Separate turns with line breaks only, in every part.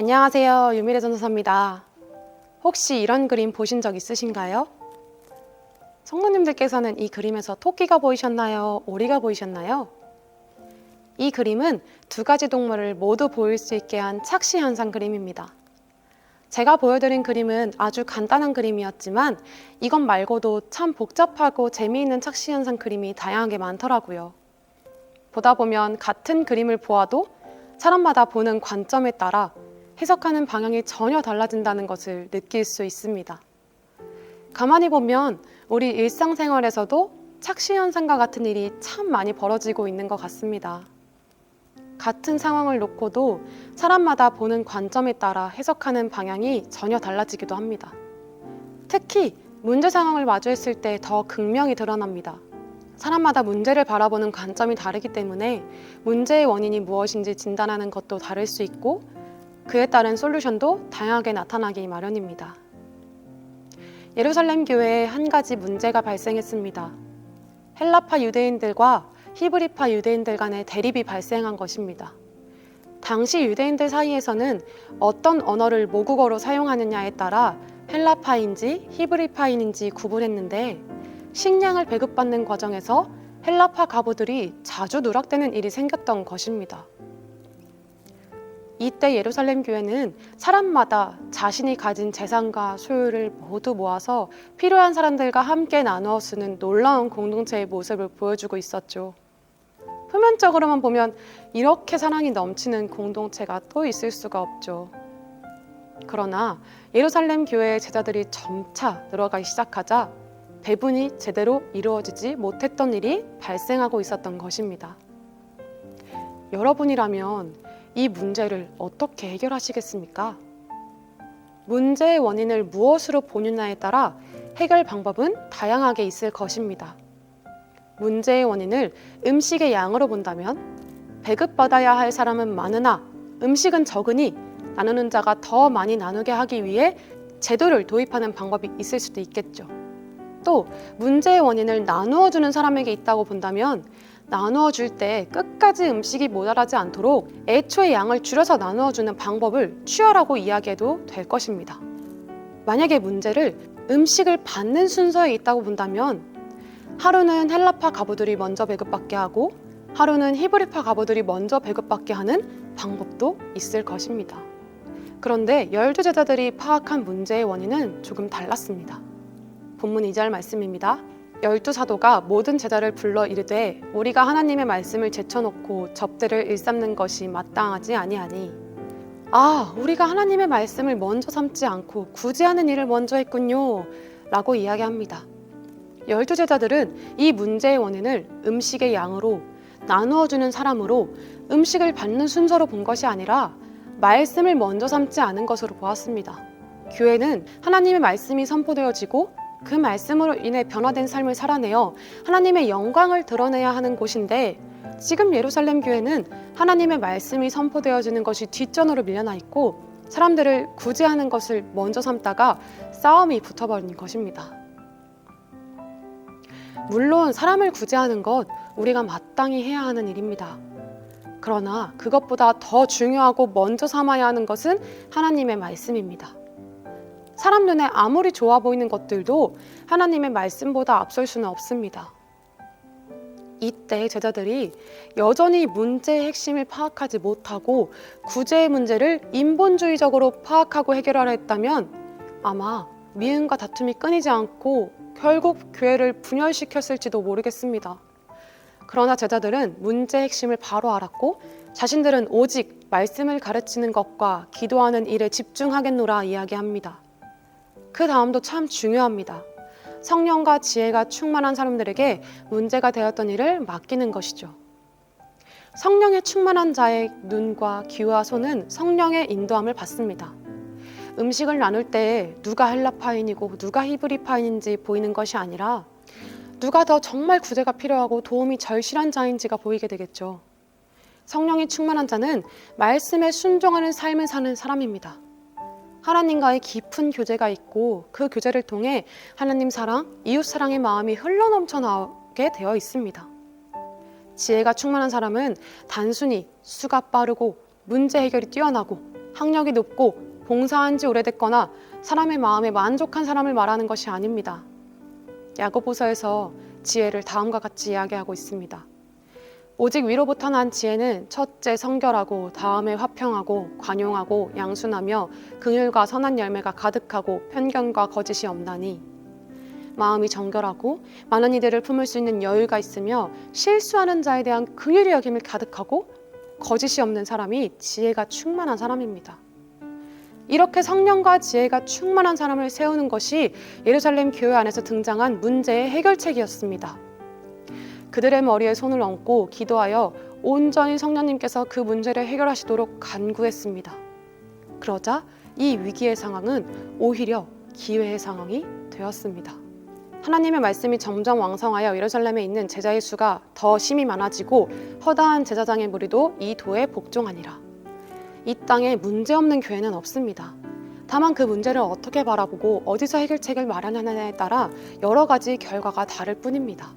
안녕하세요. 유미래 전도사입니다. 혹시 이런 그림 보신 적 있으신가요? 성도님들께서는 이 그림에서 토끼가 보이셨나요? 오리가 보이셨나요? 이 그림은 두 가지 동물을 모두 보일 수 있게 한 착시 현상 그림입니다. 제가 보여드린 그림은 아주 간단한 그림이었지만 이것 말고도 참 복잡하고 재미있는 착시 현상 그림이 다양하게 많더라고요. 보다 보면 같은 그림을 보아도 사람마다 보는 관점에 따라 해석하는 방향이 전혀 달라진다는 것을 느낄 수 있습니다. 가만히 보면 우리 일상생활에서도 착시 현상과 같은 일이 참 많이 벌어지고 있는 것 같습니다. 같은 상황을 놓고도 사람마다 보는 관점에 따라 해석하는 방향이 전혀 달라지기도 합니다. 특히 문제 상황을 마주했을 때 더 극명히 드러납니다. 사람마다 문제를 바라보는 관점이 다르기 때문에 문제의 원인이 무엇인지 진단하는 것도 다를 수 있고 그에 따른 솔루션도 다양하게 나타나기 마련입니다. 예루살렘 교회에 한 가지 문제가 발생했습니다. 헬라파 유대인들과 히브리파 유대인들 간의 대립이 발생한 것입니다. 당시 유대인들 사이에서는 어떤 언어를 모국어로 사용하느냐에 따라 헬라파인지 히브리파인인지 구분했는데 식량을 배급받는 과정에서 헬라파 가부들이 자주 누락되는 일이 생겼던 것입니다. 이때 예루살렘 교회는 사람마다 자신이 가진 재산과 소유를 모두 모아서 필요한 사람들과 함께 나누어 쓰는 놀라운 공동체의 모습을 보여주고 있었죠. 표면적으로만 보면 이렇게 사랑이 넘치는 공동체가 또 있을 수가 없죠. 그러나 예루살렘 교회의 제자들이 점차 늘어가기 시작하자 배분이 제대로 이루어지지 못했던 일이 발생하고 있었던 것입니다. 여러분이라면 이 문제를 어떻게 해결하시겠습니까? 문제의 원인을 무엇으로 보느냐에 따라 해결 방법은 다양하게 있을 것입니다. 문제의 원인을 음식의 양으로 본다면 배급받아야 할 사람은 많으나 음식은 적으니 나누는 자가 더 많이 나누게 하기 위해 제도를 도입하는 방법이 있을 수도 있겠죠. 또 문제의 원인을 나누어 주는 사람에게 있다고 본다면 나누어 줄 때 끝까지 음식이 모자라지 않도록 애초에 양을 줄여서 나누어 주는 방법을 취하라고 이야기해도 될 것입니다. 만약에 문제를 음식을 받는 순서에 있다고 본다면 하루는 헬라파 가부들이 먼저 배급받게 하고 하루는 히브리파 가부들이 먼저 배급받게 하는 방법도 있을 것입니다. 그런데 열두 제자들이 파악한 문제의 원인은 조금 달랐습니다. 본문 2절 말씀입니다. 열두 사도가 모든 제자를 불러 이르되 우리가 하나님의 말씀을 제쳐놓고 접대를 일삼는 것이 마땅하지 아니하니. 아 우리가 하나님의 말씀을 먼저 삼지 않고 굳이 하는 일을 먼저 했군요 라고 이야기합니다. 열두 제자들은 이 문제의 원인을 음식의 양으로 나누어 주는 사람으로 음식을 받는 순서로 본 것이 아니라 말씀을 먼저 삼지 않은 것으로 보았습니다. 교회는 하나님의 말씀이 선포되어지고 그 말씀으로 인해 변화된 삶을 살아내어 하나님의 영광을 드러내야 하는 곳인데 지금 예루살렘 교회는 하나님의 말씀이 선포되어지는 것이 뒷전으로 밀려나 있고 사람들을 구제하는 것을 먼저 삼다가 싸움이 붙어버린 것입니다. 물론 사람을 구제하는 것 우리가 마땅히 해야 하는 일입니다. 그러나 그것보다 더 중요하고 먼저 삼아야 하는 것은 하나님의 말씀입니다. 사람 눈에 아무리 좋아 보이는 것들도 하나님의 말씀보다 앞설 수는 없습니다. 이때 제자들이 여전히 문제의 핵심을 파악하지 못하고 구제의 문제를 인본주의적으로 파악하고 해결하려 했다면 아마 미움과 다툼이 끊이지 않고 결국 교회를 분열시켰을지도 모르겠습니다. 그러나 제자들은 문제의 핵심을 바로 알았고 자신들은 오직 말씀을 가르치는 것과 기도하는 일에 집중하겠노라 이야기합니다. 그 다음도 참 중요합니다. 성령과 지혜가 충만한 사람들에게 문제가 되었던 일을 맡기는 것이죠. 성령에 충만한 자의 눈과 귀와 손은 성령의 인도함을 받습니다. 음식을 나눌 때 누가 헬라파인이고 누가 히브리파인인지 보이는 것이 아니라 누가 더 정말 구제가 필요하고 도움이 절실한 자인지가 보이게 되겠죠. 성령이 충만한 자는 말씀에 순종하는 삶을 사는 사람입니다. 하나님과의 깊은 교제가 있고 그 교제를 통해 하나님 사랑, 이웃 사랑의 마음이 흘러넘쳐 나오게 되어 있습니다. 지혜가 충만한 사람은 단순히 수가 빠르고 문제 해결이 뛰어나고 학력이 높고 봉사한 지 오래됐거나 사람의 마음에 만족한 사람을 말하는 것이 아닙니다. 야고보서에서 지혜를 다음과 같이 이야기하고 있습니다. 오직 위로부터 난 지혜는 첫째 성결하고 다음에 화평하고 관용하고 양순하며 긍휼과 선한 열매가 가득하고 편견과 거짓이 없나니 마음이 정결하고 많은 이들을 품을 수 있는 여유가 있으며 실수하는 자에 대한 긍휼의 여김을 가득하고 거짓이 없는 사람이 지혜가 충만한 사람입니다. 이렇게 성령과 지혜가 충만한 사람을 세우는 것이 예루살렘 교회 안에서 등장한 문제의 해결책이었습니다. 그들의 머리에 손을 얹고 기도하여 온전히 성령님께서 그 문제를 해결하시도록 간구했습니다. 그러자 이 위기의 상황은 오히려 기회의 상황이 되었습니다. 하나님의 말씀이 점점 왕성하여 예루살렘에 있는 제자의 수가 더 심히 많아지고 허다한 제사장의 무리도 이 도에 복종하니라. 이 땅에 문제 없는 교회는 없습니다. 다만 그 문제를 어떻게 바라보고 어디서 해결책을 마련하느냐에 따라 여러 가지 결과가 다를 뿐입니다.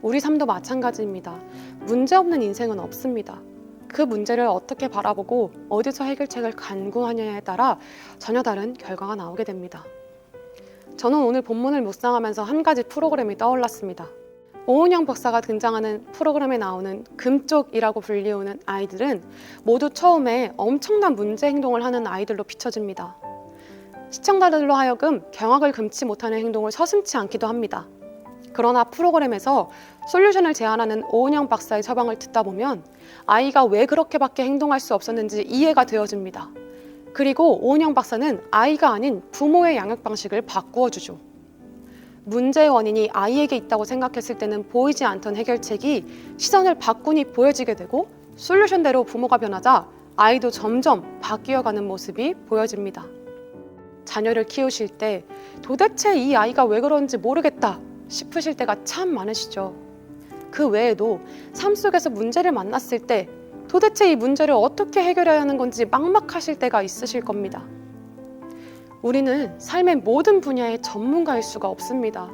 우리 삶도 마찬가지입니다. 문제 없는 인생은 없습니다. 그 문제를 어떻게 바라보고 어디서 해결책을 간구하냐에 따라 전혀 다른 결과가 나오게 됩니다. 저는 오늘 본문을 묵상하면서 한 가지 프로그램이 떠올랐습니다. 오은영 박사가 등장하는 프로그램에 나오는 금쪽이라고 불리우는 아이들은 모두 처음에 엄청난 문제 행동을 하는 아이들로 비춰집니다. 시청자들로 하여금 경악을 금치 못하는 행동을 서슴지 않기도 합니다. 그러나 프로그램에서 솔루션을 제안하는 오은영 박사의 처방을 듣다 보면 아이가 왜 그렇게밖에 행동할 수 없었는지 이해가 되어집니다. 그리고 오은영 박사는 아이가 아닌 부모의 양육 방식을 바꾸어 주죠. 문제의 원인이 아이에게 있다고 생각했을 때는 보이지 않던 해결책이 시선을 바꾸니 보여지게 되고 솔루션대로 부모가 변하자 아이도 점점 바뀌어가는 모습이 보여집니다. 자녀를 키우실 때 도대체 이 아이가 왜 그런지 모르겠다 싶으실 때가 참 많으시죠. 그 외에도 삶 속에서 문제를 만났을 때 도대체 이 문제를 어떻게 해결해야 하는 건지 막막하실 때가 있으실 겁니다. 우리는 삶의 모든 분야의 전문가일 수가 없습니다.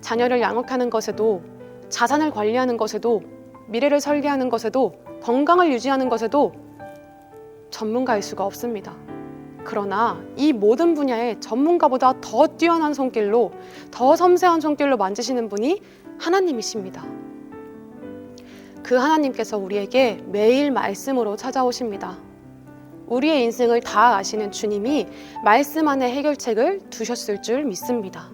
자녀를 양육하는 것에도, 자산을 관리하는 것에도, 미래를 설계하는 것에도, 건강을 유지하는 것에도 전문가일 수가 없습니다. 그러나 이 모든 분야의 전문가보다 더 뛰어난 손길로, 더 섬세한 손길로 만지시는 분이 하나님이십니다. 그 하나님께서 우리에게 매일 말씀으로 찾아오십니다. 우리의 인생을 다 아시는 주님이 말씀 안에 해결책을 두셨을 줄 믿습니다.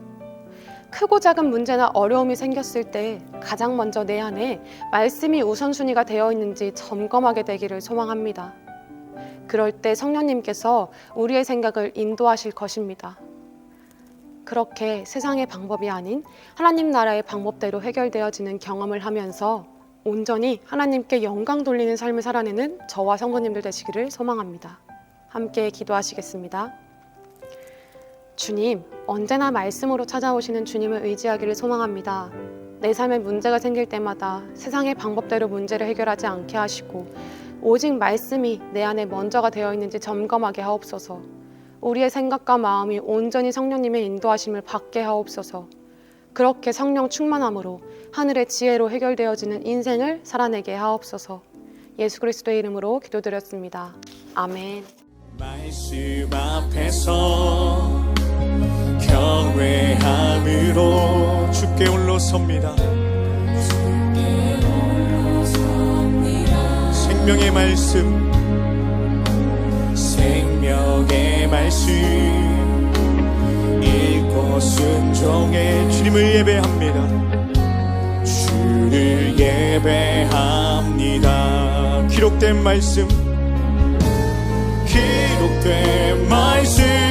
크고 작은 문제나 어려움이 생겼을 때 가장 먼저 내 안에 말씀이 우선순위가 되어 있는지 점검하게 되기를 소망합니다. 그럴 때 성령님께서 우리의 생각을 인도하실 것입니다. 그렇게 세상의 방법이 아닌 하나님 나라의 방법대로 해결되어지는 경험을 하면서 온전히 하나님께 영광 돌리는 삶을 살아내는 저와 성도님들 되시기를 소망합니다. 함께 기도하시겠습니다. 주님, 언제나 말씀으로 찾아오시는 주님을 의지하기를 소망합니다. 내 삶에 문제가 생길 때마다 세상의 방법대로 문제를 해결하지 않게 하시고 오직 말씀이 내 안에 먼저가 되어 있는지 점검하게 하옵소서. 우리의 생각과 마음이 온전히 성령님의 인도하심을 받게 하옵소서. 그렇게 성령 충만함으로 하늘의 지혜로 해결되어지는 인생을 살아내게 하옵소서. 예수 그리스도의 이름으로 기도드렸습니다. 아멘.
말씀 앞에서 경외함으로 주께 올라 섭니다 생명의 말씀. 생명의 말씀. 읽고 순종해 주님을 예배합니다. 주를 예배합니다. 기록된 말씀. 기록된 말씀